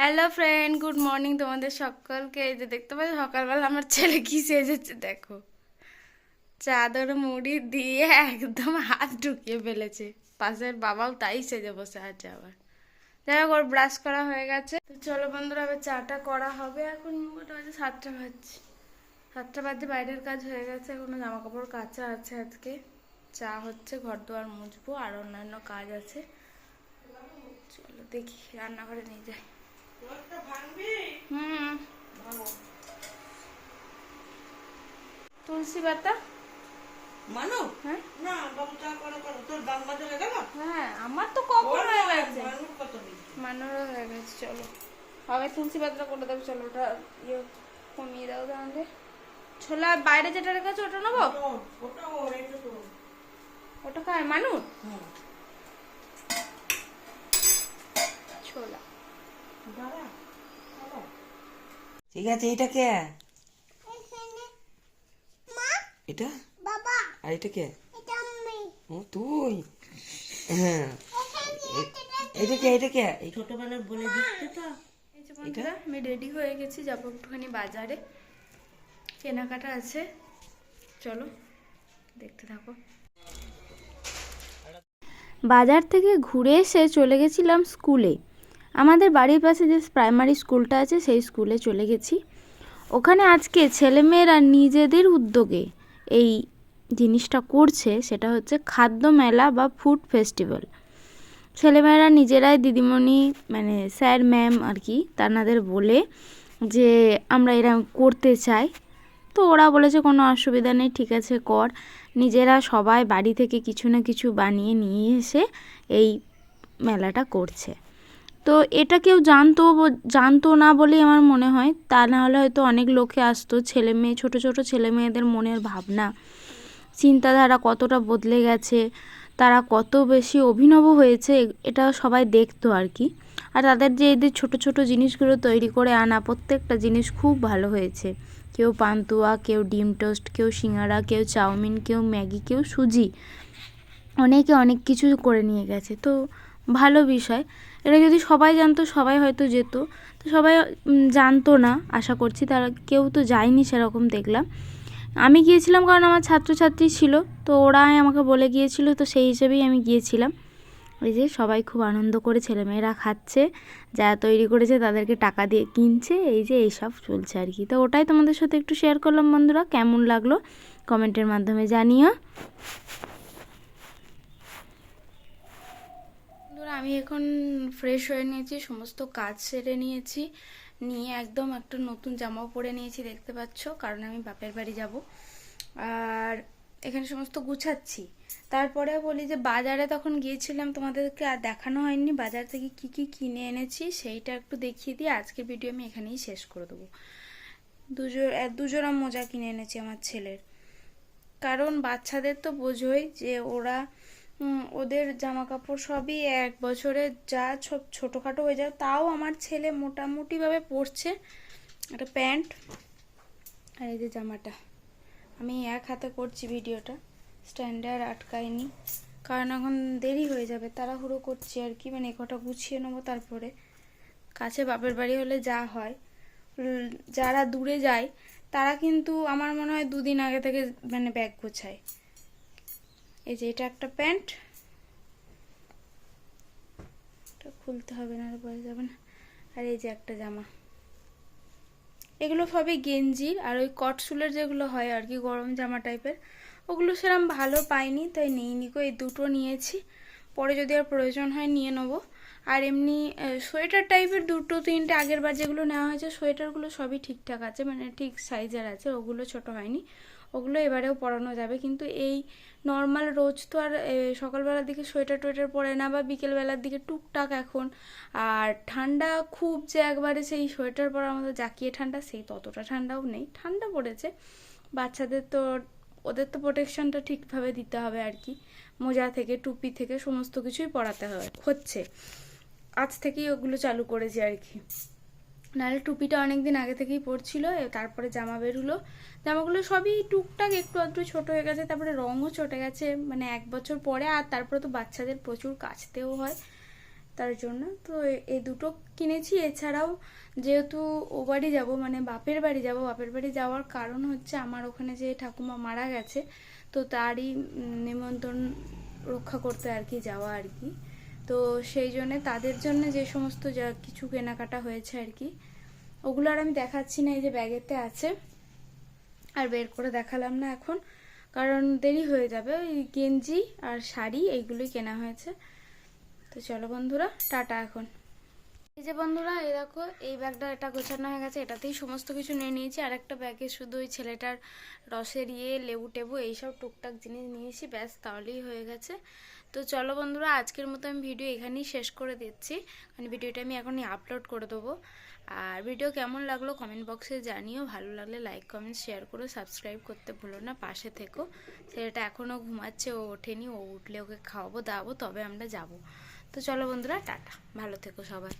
Hello friend good morning তোমাদের সকলকে। এই যে দেখতে পাচ্ছ, সকালবেলা আমার ছেলে কি সেজেছে, দেখো। চাদর মুড়ি দিয়ে একদম হাত ঢুকিয়ে ফেলেছে। পাশের বাবাও তাই সেজে বসে আছে আবার। যাই হোক, ওর ব্রাশ করা হয়ে গেছে। তো চলো বন্ধুরা আবার চাটা করা হবে এখন। বাজে সাতটা বাজছে। সাতটা বাজে বাইরের কাজ হয়ে গেছে, এখনও জামা কাপড় কাচা আছে আজকে। চা হচ্ছে ঘর দুয়ার মুছবো, আর অন্যান্য কাজ আছে। চলো দেখি, রান্নাঘরে নিয়ে যাই। হুম। তুলসী পাতা? মানো? হ্যাঁ। না বাবু চা করো করো। তোর দাম বাজে গেল? হ্যাঁ আমার তো কখন হয়ে গেছে। মানেরও হয়ে গেছে চলো। আগে তুলসী পাতা করে দেবো চলো ওটা ইয়ে কমিয়ে দাও তাহলে। ছোলা বাইরে যেটা রেখেছো ওটা নেব? ওটা খায় মানুষ হুম ছোলা দাঁড়া ঠিক আছে এটা কে? এটা? আর এটা কে? ও তুই। হ্যাঁ। এটা কে এটা কে? এই ছোটবেলায় বলে দিচ্ছে তো। বন্ধুরা আমি রেডি হয়ে গেছি যাব একটুখানি বাজারে। কেনাকাটা আছে। চলো দেখতে থাকো। বাজার থেকে ঘুরে এসে চলে গেছিলাম স্কুলে। আমাদের বাড়ির পাশে যে প্রাইমারি স্কুলটা আছে, সেই স্কুলে চলে গেছি। ওখানে আজকে ছেলেমেয়েরা নিজেদের উদ্যোগে এই জিনিসটা করছে, সেটা হচ্ছে খাদ্য মেলা বা ফুড ফেস্টিভ্যাল ছেলেমেয়েরা নিজেরাই দিদিমণি মানে স্যার ম্যাম আর কি, তানাদের বলে যে আমরা এরকম করতে চাই। তো ওরা বলেছে, কোনো অসুবিধা নেই, ঠিক আছে, কর। নিজেরা সবাই বাড়ি থেকে কিছু না কিছু বানিয়ে নিয়ে এসে এই মেলাটা করছে। তো এটা কেউ জানতো জানতো না বলেই আমার মনে হয়। তা না হলে হয়তো অনেক লোকে আসতো। ছেলে মেয়ে, ছোটো ছোটো ছেলে মেয়েদের মনের ভাবনা। চিন্তাধারা কতটা বদলে গেছে, তারা কত বেশি অভিনব হয়েছে, এটা সবাই দেখতো আর কি। আর তাদের যে এদের ছোট ছোট জিনিসগুলো তৈরি করে আনা, প্রত্যেকটা জিনিস খুব ভালো হয়েছে। কেউ পান্তুয়া, কেউ ডিম টোস্ট, কেউ সিঙ্গারা, কেউ চাউমিন, কেউ ম্যাগি, কেউ সুজি। অনেকে অনেক কিছু করে নিয়ে গেছে। তো ভালো বিষয়। এটা যদি সবাই জানতো, সবাই হয়তো যেত। তো সবাই জানতো না, আশা করছি। তারা কেউ তো যায়নি সেরকম দেখলাম। আমি গিয়েছিলাম কারণ আমার ছাত্রছাত্রী ছিল। তো ওরাই আমাকে বলে গিয়েছিল, তো সেই হিসেবেই আমি গিয়েছিলাম। ওই যে সবাই খুব আনন্দ করে ছেলেমেয়েরা খাচ্ছে যারা তৈরি করেছে তাদেরকে টাকা দিয়ে কিনছে, এই যে এইসব চলছে আর কি। তো ওটাই তোমাদের সাথে একটু শেয়ার করলাম বন্ধুরা, কেমন লাগল? কমেন্টের মাধ্যমে জানিও। আমি এখন ফ্রেশ হয়ে নিয়েছি, সমস্ত কাজ সেরে নিয়েছি। নিয়ে একদম একটা নতুন জামাও পরে নিয়েছি, দেখতে পাচ্ছ, কারণ আমি বাপের বাড়ি যাব। আর এখানে সমস্ত গুছাচ্ছি। তারপরে বলি যে বাজারে তখন গিয়েছিলাম, তোমাদেরকে আর দেখানো হয়নি, বাজার থেকে কি কি কিনে এনেছি সেইটা একটু দেখিয়ে দিয়ে আজকের ভিডিও আমি এখানেই শেষ করে দেবো। দুজো দুজোড়া মোজা কিনে এনেছি আমার ছেলের। কারণ বাচ্চাদের তো বোঝোই যে ওরা ওদের জামা কাপড় সবই এক বছরে যা ছোট ছোটোখাটো হয়ে যায় তাও আমার ছেলে মোটামুটিভাবে পরছে একটা প্যান্ট আর এই যে জামাটা। আমি এক হাতে করছি ভিডিওটা স্ট্যান্ডে আর কারণ এখন দেরি হয়ে যাবে, তাড়াহুড়ো করছি আর কি মানে কটা গুছিয়ে নেব তারপরে। কাছে বাপের বাড়ি হলে যা হয়। যারা দূরে যায়, তারা কিন্তু আমার মনে হয় দুদিন আগে থেকে মানে ব্যাগ গোছায়। এই যে এটা একটা প্যান্ট। এটা খুলতে হবে না পরে যাবে না। আর এই যে একটা জামা। এগুলো সবই গেঞ্জি, আর ওই কটসুলের যেগুলো হয় আর কি, গরম জামা টাইপের, ওগুলো সেরকম ভালো পাইনি, তাই নিইনি গো। এই দুটো নিয়েছি। পরে যদি আর প্রয়োজন হয় নিয়ে নেব। আর এমনি সোয়েটার টাইপের দুটো, তিনটে আগের বার যেগুলো নেওয়া হয়েছে, সোয়েটারগুলো সবই ঠিকঠাক আছে মানে ঠিক সাইজের আছে, ওগুলো ছোট হয়নি। ওগুলো এবারেও পরানো যাবে। কিন্তু এই নর্মাল রোজ তো আর সকালবেলার দিকে সোয়েটার টোয়েটার পরে না, বা বিকেলবেলার দিকে টুকটাক এখন। আর ঠান্ডা খুব যে একবারে সেই সোয়েটার পরার মতো জাকিয়ে ঠান্ডা সেই ততটা ঠান্ডাও নেই। ঠান্ডা পড়েছে। বাচ্চাদের তো, ওদের তো প্রোটেকশনটা ঠিকভাবে দিতে হবে আর কি। মোজা থেকে, টুপি থেকে, সমস্ত কিছুই পরাতে হয়, হচ্ছে। আজ থেকেই ওগুলো চালু করেছি আর কি। নাহলে টুপিটা অনেক দিন আগে থেকেই পরছিল তারপরে জামা বেরুলো জামাগুলো সবই টুকটাক একটু আধটু ছোট হয়ে গেছে, তারপরে রঙও চটে গেছে মানে এক বছর পরে, আর তারপরে তো বাচ্চাদের প্রচুর কাচতেও হয়। তার জন্য তো এই দুটো কিনেছি। এছাড়াও যেহেতু ও বাড়ি যাব মানে বাপের বাড়ি যাব, বাপের বাড়ি যাওয়ার কারণ হচ্ছে আমার ওখানে যে ঠাকুমা মারা গেছে, তো তারই নিমন্ত্রণ রক্ষা করতে আর কি যাওয়া আর কি। তো সেই জন্য তাদের জন্য যে সমস্ত যা কিছু কেনাকাটা হয়েছে আর কি, ওগুলো আর আমি দেখাচ্ছি না, এই যে ব্যাগেতে আছে। আর বের করে দেখালাম না এখন, কারণ দেরি হয়ে যাবে। ওই গেঞ্জি আর শাড়ি, এইগুলোই কেনা হয়েছে। তো চলো বন্ধুরা, টাটা এখন। এই যে বন্ধুরা, এই দেখো, এই ব্যাগটা এটা গোছানো হয়ে গেছে। এটাতেই সমস্ত কিছু নিয়ে নিয়েছি। আর একটা ব্যাগে শুধু ওই ছেলেটার রসের ইয়ে লেবু টেবু, এইসব টুকটাক জিনিস নিয়েছি। ব্যাস, তাহলেই হয়ে গেছে। তো চলো বন্ধুরা, আজকের মতো আমি ভিডিও এখানেই শেষ করে দিচ্ছি। মানে ভিডিওটা আমি এখনই আপলোড করে দেবো। আর ভিডিও কেমন লাগল কমেন্ট বক্সে জানিও। ভালো লাগলে লাইক, কমেন্ট, শেয়ার করো। সাবস্ক্রাইব করতে ভুলো না, পাশে থেকো। ছেলেটা এখনও ঘুমাচ্ছে, ও ওঠেনি, ও উঠলে ওকে খাওয়াবো, দাওয়াবো, তবে আমরা যাব। তো চলো বন্ধুরা, টাটা। ভালো থেকো সবাই।